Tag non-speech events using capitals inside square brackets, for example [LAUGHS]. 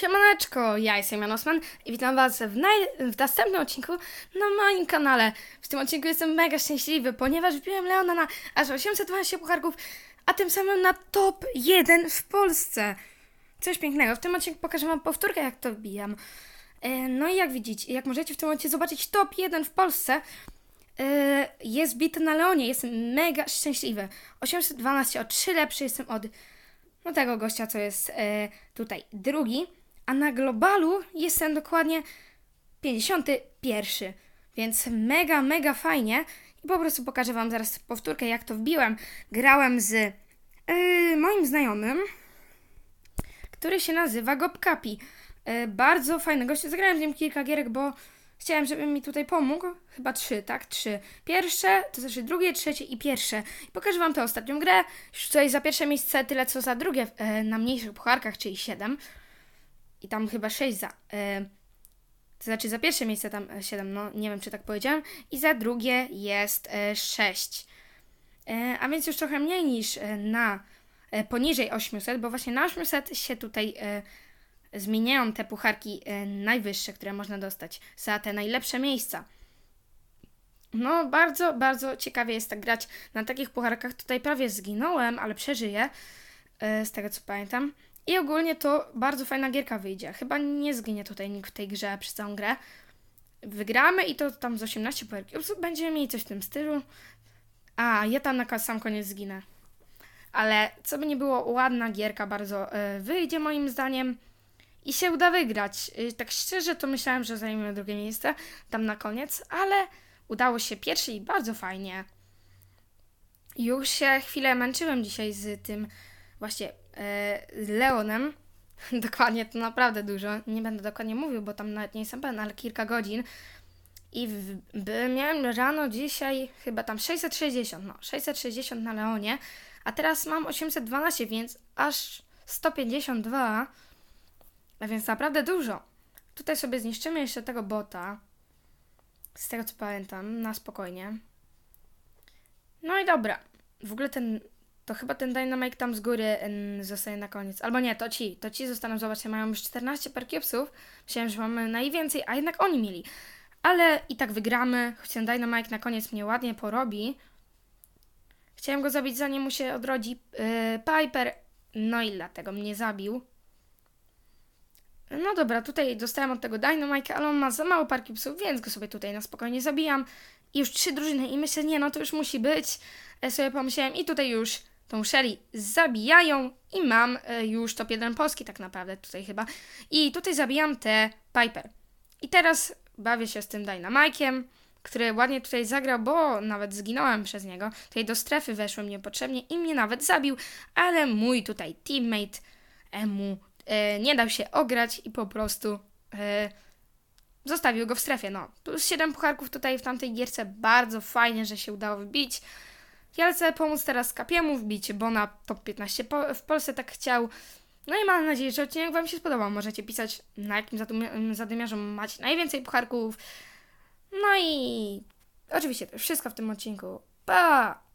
Siemaneczko, ja jestem Jan Osman i witam was w, naj- w następnym odcinku na moim kanale. W tym odcinku jestem mega szczęśliwy, ponieważ wbiłem Leona na aż 812 pucharków, a tym samym na top 1 w Polsce. Coś pięknego. W tym odcinku pokażę wam powtórkę, jak to wbijam. E, No i jak widzicie, jak możecie w tym momencie zobaczyć top 1 w Polsce, e, jest bity na Leonie. Jestem mega szczęśliwy. 812, o 3 lepszy jestem od no tego gościa, co jest e, tutaj drugi, a na globalu jestem dokładnie 51. Więc mega, mega fajnie. I po prostu pokażę Wam zaraz powtórkę, jak to wbiłem. Grałem z e, moim znajomym, który się nazywa Gobkapi. E, bardzo fajny gość. Zagrałem z nim kilka gierek, bo chciałem, żeby mi tutaj pomógł. Chyba trzy, tak? Trzy. Pierwsze, to znaczy drugie, trzecie i pierwsze. I pokażę Wam tę ostatnią grę. Już tutaj za pierwsze miejsce tyle, co za drugie e, na mniejszych pucharkach, czyli siedem. I tam chyba sześć za... E, to znaczy za pierwsze miejsce tam e, 7, no nie wiem czy tak powiedziałem. I za drugie jest e, 6. E, a więc już trochę mniej niż na poniżej 800, bo właśnie na 800 się tutaj e, zmieniają te pucharki e, najwyższe, które można dostać za te najlepsze miejsca. No, bardzo, bardzo ciekawie jest tak grać na takich pucharkach. Tutaj prawie zginąłem, ale przeżyję, z tego co pamiętam. I ogólnie to bardzo fajna gierka wyjdzie. Chyba nie zginie tutaj nikt w tej grze przez całą grę. Wygramy i to tam z 18 pucharków. Będziemy mieli coś w tym stylu. A, ja tam na sam koniec zginę. Ale co by nie było, ładna gierka bardzo e, wyjdzie moim zdaniem i się uda wygrać. Y, Tak szczerze to myślałem, że zajmiemy drugie miejsce tam na koniec, ale udało się pierwszy i bardzo fajnie. Już się chwilę męczyłem dzisiaj z tym właśnie e, Leonem. [LAUGHS] dokładnie, to naprawdę dużo. Nie będę dokładnie mówił, bo tam nawet nie jestem pewien, ale kilka godzin. I w, by, miałem rano dzisiaj chyba tam 660, no 660 na Leonie, a teraz mam 812, więc aż 152. A więc naprawdę dużo. Tutaj sobie zniszczymy jeszcze tego bota. Z tego co pamiętam, na spokojnie. No i dobra. W ogóle ten. To chyba ten Dynamite tam z góry em, zostaje na koniec. Albo nie, to ci. To ci zostaną, zobaczcie, mają już 14 perkiepsów. Myślałem, że mamy najwięcej, a jednak oni mieli. Ale i tak wygramy. Choć ten Dynamite na koniec mnie ładnie porobi. Chciałem go zabić zanim mu się odrodzi yy, Piper. No i dlatego mnie zabił. No dobra, tutaj dostałem od tego Dynamite, ale on ma za mało parki psów, więc go sobie tutaj na spokojnie zabijam. I już trzy drużyny i myślę, nie no, to już musi być. E, sobie pomyślałem i tutaj już tą Shelly zabijają i mam e, już top 1 Polski tak naprawdę tutaj chyba. I tutaj zabijam tę Piper. I teraz bawię się z tym Dynamike'iem, który ładnie tutaj zagrał, bo nawet zginąłem przez niego. Tutaj do strefy weszłem niepotrzebnie i mnie nawet zabił, ale mój tutaj teammate e, mu e, nie dał się ograć i po prostu e, zostawił go w strefie. No, plus 7 pucharków tutaj w tamtej gierce. Bardzo fajnie, że się udało wbić. Lecę pomóc teraz Kapiemu wbić, bo na top 15 po, w Polsce tak chciał. No i mam nadzieję, że odcinek Wam się spodobał. Możecie pisać, na jakim zadymiarzu macie najwięcej pucharków. No i oczywiście to już wszystko w tym odcinku. Pa!